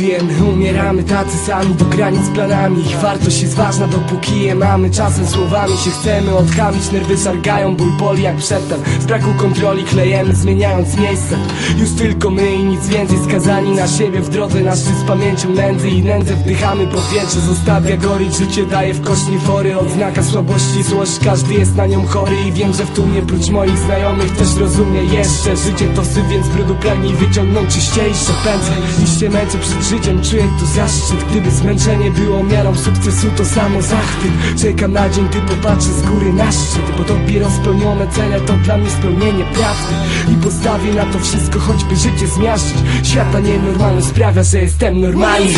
Żyjemy, umieramy tacy sami do granic planami. Ich wartość jest ważna dopóki je mamy. Czasem słowami się chcemy odchamić Nerwy szargają, ból boli jak przedtem. Z braku kontroli klejemy zmieniając miejsce. Już tylko my i nic więcej. Skazani na siebie W drodze na szczyt z pamięcią nędzy i nędzę Wdychamy powietrze, zostawia gorić Życie daje w kośni fory. Odznaka słabości, złość, każdy jest na nią chory. I wiem, że w tłumie prócz moich znajomych też rozumie jeszcze Życie. To syf, więc brudu pragnij wyciągnąć czyściejsze pędzle Niż się męczę życiem, czuję tu zaszczyt Gdyby zmęczenie było miarą sukcesu, to samo zachwyt. Czekam na dzień, gdy popatrzę z góry na szczyt Bo dopiero spełnione cele to dla mnie spełnienie prawdy. I postawię na to wszystko, choćby życie zmiażdżyć. Świata nienormalność sprawia, że jestem normalny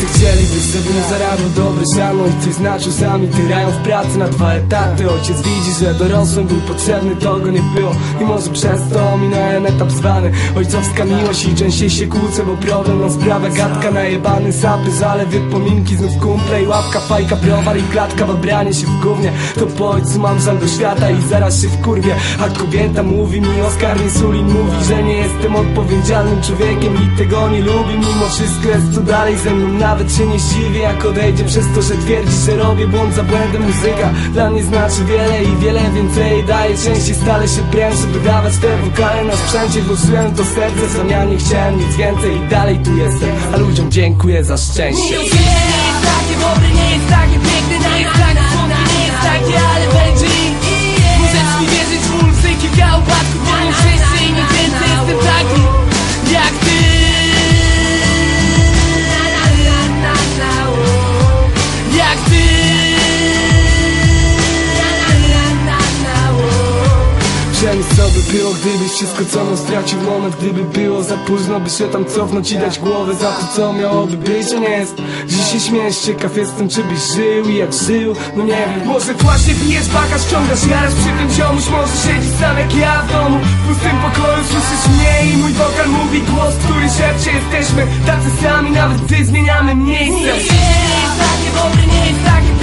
Rodzice chcieliby, żebym zarabiał dobre siano I coś znaczył sami tyrają w pracy na dwa etaty. Ojciec widzi, że dorosłym był potrzebny, to go nie było. I może przez to ominąłem etap zwany. Ojcowska miłość i częściej się kłócę, bo problem no sprawia gadka Najebany sapy, zalewy, pominki, znów kumple I łapka, fajka, browar i klatka, wabranie się w gównie. To po ojcu mam żal do świata i zaraz się wkurwię. A kobieta mówi mi, Oskar Insulin mówi, że nie jestem odpowiedzialnym człowiekiem I tego nie lubi, mimo wszystko jest tu dalej ze mną Nawet się nie jak odejdzie przez to, że twierdzi, że robię błąd za błędem. Muzyka dla mnie znaczy wiele i wiele więcej. Daje Częściej stale się prężę, by dawać te wokale na sprzęcie. Włożyłem to serce, w zamianie chciałem nic więcej I dalej tu jestem, a ludziom dziękuję za szczęście. Nie jest taki dobry, nie jest taki piękny Nie Przemysł co by było, gdybyś wszystko co mną stracił moment Gdyby było za późno, by się tam cofnąć i dać głowę za to co miałoby być, a nie jest Dziś się śmiesz, ciekaw jestem czy byś żył i jak żył, no nie wiem Może właśnie pijesz bagaż, ściągasz jarasz przy tym ziomuś Może siedzisz sam jak ja w domu, w pustym pokoju Słyszysz mnie i mój wokal mówi głos, który szepcze Jesteśmy tacy sami, nawet gdy zmieniamy miejsce Nie jest taki dobry, nie jest taki